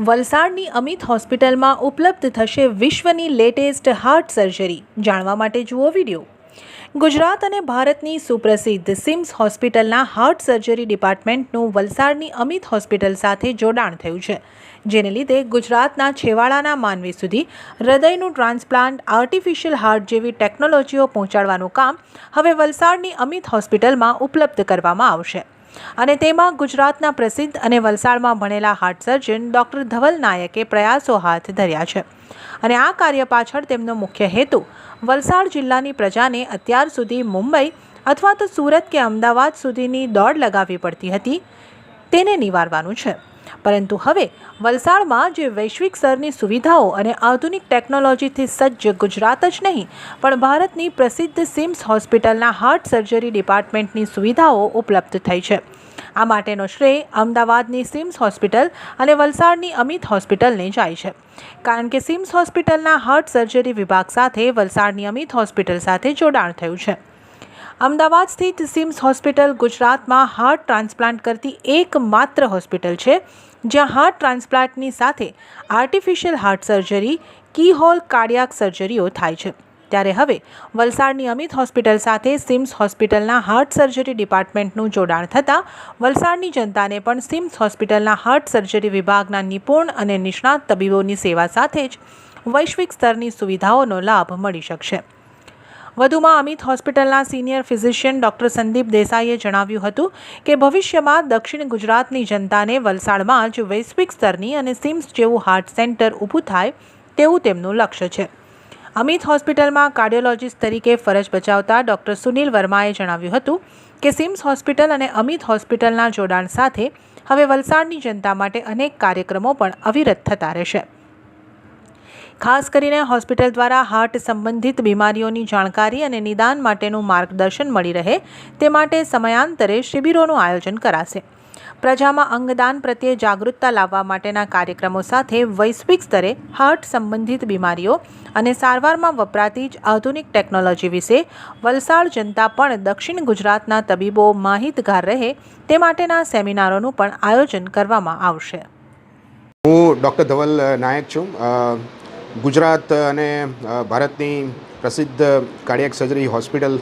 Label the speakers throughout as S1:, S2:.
S1: વલસાડની અમિત હોસ્પિટલમાં ઉપલબ્ધ થશે વિશ્વની લેટેસ્ટ હાર્ટ સર્જરી. જાણવા માટે જુઓ વીડિયો. ગુજરાત અને ભારતની સુપ્રસિદ્ધ સિમ્સ હોસ્પિટલના હાર્ટ સર્જરી ડિપાર્ટમેન્ટનું વલસાડની અમિત હોસ્પિટલ સાથે જોડાણ થયું છે, જેને લીધે ગુજરાતના છેવાડાના માનવી સુધી હૃદયનું ટ્રાન્સપ્લાન્ટ આર્ટિફિશિયલ હાર્ટ જેવી ટેકનોલોજીઓ પહોંચાડવાનું કામ હવે વલસાડની અમિત હોસ્પિટલમાં ઉપલબ્ધ કરવામાં આવશે. અને તેમાં ગુજરાતના પ્રસિદ્ધ અને વલસાડમાં ભણેલા હાર્ટ સર્જન ડૉક્ટર ધવલ નાયકે પ્રયાસો હાથ ધર્યા છે. અને આ કાર્ય પાછળ તેમનો મુખ્ય હેતુ વલસાડ જિલ્લાની પ્રજાને અત્યાર સુધી મુંબઈ અથવા તો સુરત કે અમદાવાદ સુધીની દોડ લગાવવી પડતી હતી. તેને નિવારવાનું છે. પરંતુ હવે વલસાડમાં જે વૈશ્વિક સ્તરની સુવિધાઓ અને આધુનિક ટેકનોલોજીથી સજ્જ ગુજરાત જ નહીં, પણ ભારતની પ્રસિદ્ધ સિમ્સ હોસ્પિટલના હાર્ટ સર્જરી ડિપાર્ટમેન્ટની સુવિધાઓ ઉપલબ્ધ થઈ છે. આ માટેનો શ્રેય અમદાવાદની સિમ્સ હોસ્પિટલ અને વલસાડની અમિત હોસ્પિટલને જાય છે. કારણ કે સિમ્સ હોસ્પિટલના હાર્ટ સર્જરી વિભાગ સાથે વલસાડની અમિત હોસ્પિટલ સાથે જોડાણ થયું છે. અમદાવાદ સ્થિત સિમ્સ હોસ્પિટલ ગુજરાતમાં હાર્ટ ટ્રાન્સપ્લાન્ટ કરતી એકમાત્ર હોસ્પિટલ છે, જ્યાં હાર્ટ ટ્રાન્સપ્લાન્ટની સાથે artificial heart surgery, keyhole cardiac સર્જરીઓ થાય છે. ત્યારે હવે વલસાડની અમિત હોસ્પિટલ સાથે સિમ્સ હોસ્પિટલના હાર્ટ સર્જરી ડિપાર્ટમેન્ટનું જોડાણ થતાં વલસાડની જનતાને પણ સિમ્સ હોસ્પિટલના હાર્ટ સર્જરી વિભાગના નિપુણ અને નિષ્ણાત તબીબોની સેવા સાથે જ વૈશ્વિક સ્તરની સુવિધાઓનો લાભ મળી શકશે. વધુમાં અમિત હોસ્પિટલના સિનિયર ફિઝિશિયન ડૉક્ટર સંદીપ દેસાઈએ જણાવ્યું હતું કે ભવિષ્યમાં દક્ષિણ ગુજરાતની જનતાને વલસાડમાં જ વૈશ્વિક સ્તરની અને સિમ્સ જેવું હાર્ટ સેન્ટર ઊભું થાય તેવું તેમનું લક્ષ્ય છે. અમિત હોસ્પિટલમાં કાર્ડિયોલોજિસ્ટ તરીકે ફરજ બજાવતા ડૉક્ટર સુનિલ વર્માએ જણાવ્યું હતું કે સિમ્સ હોસ્પિટલ અને અમિત હોસ્પિટલના જોડાણ સાથે હવે વલસાડની જનતા માટે અનેક કાર્યક્રમો પણ અવિરત થતા રહેશે. ખાસ કરીને હોસ્પિટલ દ્વારા હાર્ટ સંબંધિત બીમારીઓની જાણકારી અને નિદાન માટેનું માર્ગદર્શન મળી રહે તે માટે સમયાંતરે શિબિરોનું આયોજન કરાશે. પ્રજામાં અંગદાન પ્રત્યે જાગૃતતા લાવવા માટેના કાર્યક્રમો સાથે વૈશ્વિક સ્તરે હાર્ટ સંબંધિત બીમારીઓ અને સારવારમાં વપરાતી જ આધુનિક ટેકનોલોજી વિશે વલસાડ જનતા પણ દક્ષિણ ગુજરાતના તબીબો માહિતગાર રહે તે માટેના સેમિનારોનું પણ આયોજન કરવામાં આવશે.
S2: હું ડૉક્ટર ધવલ નાયક છું. ગુજરાત અને ભારતની પ્રસિદ્ધ cardiac surgery hospital,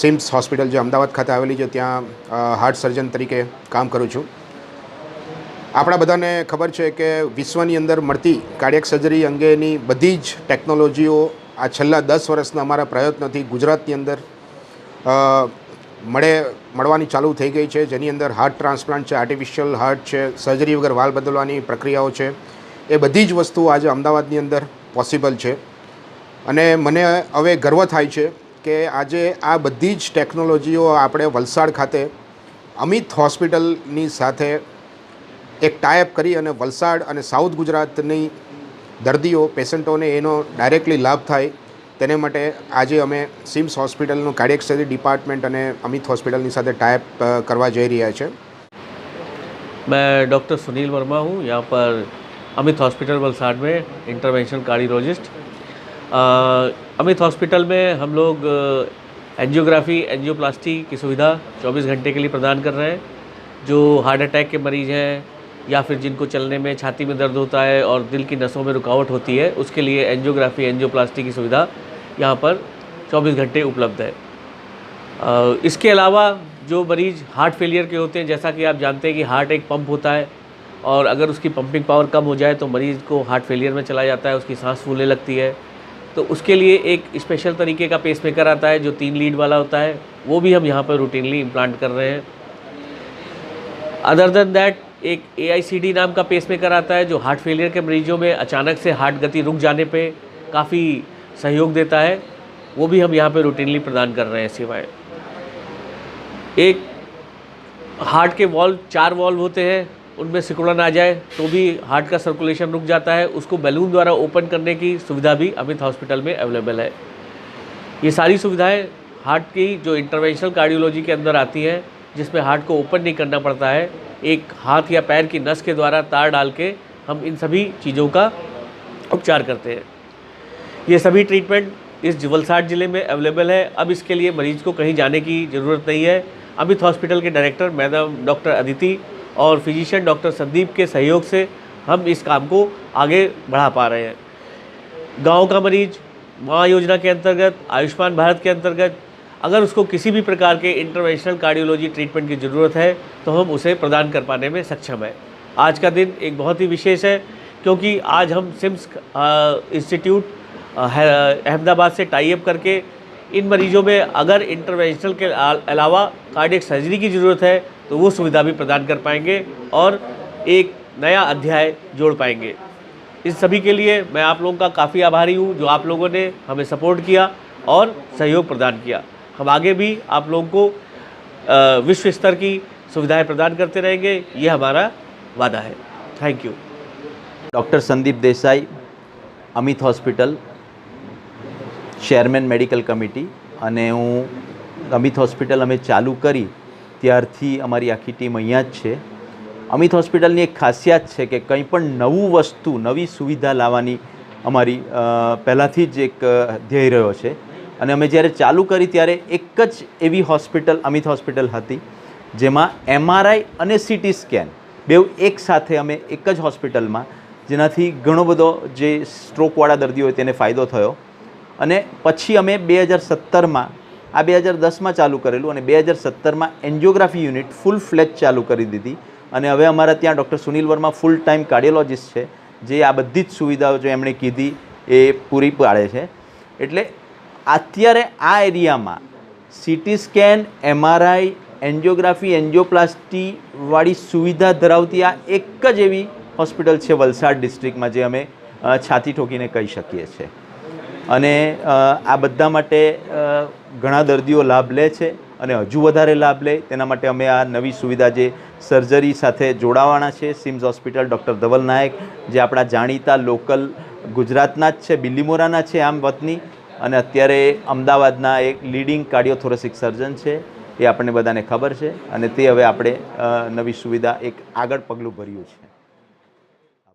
S2: CIMS hospital જે અમદાવાદ ખાતે આવેલી છે, ત્યાં હાર્ટ સર્જન તરીકે કામ કરું છું. આપણા બધાને ખબર છે કે વિશ્વની અંદર મળતી કાર્ડિયાક સર્જરી અંગેની બધી જ ટેકનોલોજીઓ આ છેલ્લા દસ વર્ષના અમારા પ્રયત્નોથી ગુજરાતની અંદર મળે, મળવાની ચાલુ થઈ ગઈ છે. જેની અંદર હાર્ટ ટ્રાન્સપ્લાન્ટ છે, આર્ટિફિશિયલ હાર્ટ છે, સર્જરી વગર વાલ બદલવાની પ્રક્રિયાઓ છે. એ બધી જ વસ્તુઓ આજે અમદાવાદની અંદર પોસિબલ છે. અને મને હવે ગર્વ થાય છે કે આજે આ બધી જ ટેકનોલોજીઓ આપણે વલસાડ ખાતે અમિત હોસ્પિટલની સાથે એક ટાઈપ કરી અને વલસાડ અને સાઉથ ગુજરાતની દર્દીઓ, પેશન્ટોને એનો ડાયરેક્ટલી લાભ થાય. તેને માટે આજે અમે સિમ્સ હોસ્પિટલનું કાર્ડિયક્સરી ડિપાર્ટમેન્ટ અને અમિત હોસ્પિટલની સાથે ટાઈપ કરવા જઈ રહ્યા છે.
S3: મેં ડૉક્ટર સુનિલ વર્મા હું, યહાં પર अमित हॉस्पिटल वलसाड में इंटरवेंशन कार्डियोलॉजिस्ट अमित हॉस्पिटल में हम लोग एंजियोग्राफी एंजियोप्लास्टी की सुविधा 24 घंटे के लिए प्रदान कर रहे हैं, जो हार्ट अटैक के मरीज़ हैं या फिर जिनको चलने में छाती में दर्द होता है और दिल की नसों में रुकावट होती है, उसके लिए एंजियोग्राफी एंजियोप्लास्टी की सुविधा यहाँ पर 24 घंटे उपलब्ध है। इसके अलावा जो मरीज़ हार्ट फेलियर के होते हैं, जैसा कि आप जानते हैं कि हार्ट एक पंप होता है और अगर उसकी पंपिंग पावर कम हो जाए तो मरीज़ को हार्ट फेलियर में चला जाता है, उसकी सांस फूलने लगती है। तो उसके लिए एक स्पेशल तरीके का पेसमेकर आता है, जो तीन लीड वाला होता है, वो भी हम यहाँ पर रूटीनली इम्प्लांट कर रहे हैं। अदर देन दैट एक एआईसीडी नाम का पेसमेकर आता है, जो हार्ट फेलियर के मरीजों में अचानक से हार्ट गति रुक जाने पर काफ़ी सहयोग देता है। वो भी हम यहाँ पर रूटीनली प्रदान कर रहे हैं सेवाएँ एक हार्ट के वॉल्व चार वॉल्व होते हैं। उनमें सिकुड़न आ जाए तो भी हार्ट का सर्कुलेशन रुक जाता है। उसको बैलून द्वारा ओपन करने की सुविधा भी अमित हॉस्पिटल में अवेलेबल है। ये सारी सुविधाएँ हार्ट की जो इंटरवेंशनल कार्डियोलॉजी के अंदर आती हैं, जिसमें हार्ट को ओपन नहीं करना पड़ता है, एक हाथ या पैर की नस के द्वारा तार डाल के हम इन सभी चीज़ों का उपचार करते हैं। ये सभी ट्रीटमेंट इस वलसाड ज़िले में अवेलेबल है। अब इसके लिए मरीज़ को कहीं जाने की ज़रूरत नहीं है। अमित हॉस्पिटल के डायरेक्टर मैडम डॉक्टर अदिति और फिजिशियन डॉक्टर संदीप के सहयोग से हम इस काम को आगे बढ़ा पा रहे हैं। गाँव का मरीज़, माँ योजना के अंतर्गत, आयुष्मान भारत के अंतर्गत, अगर उसको किसी भी प्रकार के इंटरवेंशनल कार्डियोलॉजी ट्रीटमेंट की ज़रूरत है तो हम उसे प्रदान कर पाने में सक्षम है। आज का दिन एक बहुत ही विशेष है, क्योंकि आज हम सिम्स इंस्टीट्यूट अहमदाबाद से टाई अप करके इन मरीजों में अगर इंटरवेंशनल के अलावा कार्डियक सर्जरी की ज़रूरत है तो वो सुविधा भी प्रदान कर पाएंगे और एक नया अध्याय जोड़ पाएंगे इस सभी के लिए मैं आप लोगों का काफ़ी आभारी हूँ जो आप लोगों ने हमें सपोर्ट किया और सहयोग प्रदान किया हम आगे भी आप लोगों को अ, विश्व स्तर की सुविधाएं प्रदान करते रहेंगे ये हमारा वादा है thank you
S4: doctor Sandeep Desai Amit hospital chairman medical committee અને હું અમિત હોસ્પિટલ અમે ચાલુ કરી ત્યારથી અમારી આખી ટીમ અહીંયા જ છે. અમિત હોસ્પિટલની એક ખાસિયત છે કે કંઈ પણ નવું વસ્તુ, નવી સુવિધા લાવવાની અમારી પહેલાંથી જ એક ધ્યેય રહ્યો છે. અને અમે જ્યારે ચાલુ કરી ત્યારે એક જ એવી હોસ્પિટલ, અમિત હોસ્પિટલ હતી, જેમાં એમઆરઆઈ અને સીટી સ્કેન બેઉ એક સાથે અમે એક જ હોસ્પિટલમાં, જેનાથી ઘણો બધો જે સ્ટ્રોકવાળા દર્દીઓ હોય તેને ફાયદો થયો. અને પછી અમે બે હજાર સત્તરમાં આ બે હજાર દસમાં ચાલુ કરેલું અને બે હજાર સત્તરમાં એન્જિયોગ્રાફી યુનિટ ફૂલ ફ્લેજ ચાલુ કરી દીધી. અને હવે અમારા ત્યાં doctor Sunil Verma full time cardiologist છે, જે આ બધી જ સુવિધાઓ જો એમણે કીધી એ પૂરી પાડે છે. એટલે અત્યારે આ એરિયામાં સીટી સ્કેન એમઆરઆઈ એન્જિયોગ્રાફી એન્જિયોપ્લાસ્ટીવાળી સુવિધા ધરાવતી આ એક જ એવી હોસ્પિટલ છે વલસાડ ડિસ્ટ્રિક્ટમાં જે અમે છાતી ઠોકીને કહી શકીએ છીએ. અને આ બધા માટે ઘણા દર્દીઓ લાભ લે છે અને હજુ વધારે લાભ લે. તેના માટે અમે આ નવી સુવિધા જે સર્જરી સાથે જોડાવાના છે CIMS hospital doctor Dhaval Nayak, જે આપણા જાણીતા લોકલ ગુજરાતના જ છે બિલ્લીમોરાના છે આમ વતની. અને અત્યારે અમદાવાદના એક લીડિંગ કાર્ડિયોથોરેસિક સર્જન છે. એ આપણને બધાને ખબર છે. અને તે હવે આપણે નવી સુવિધા એક આગળ પગલું ભર્યું છે.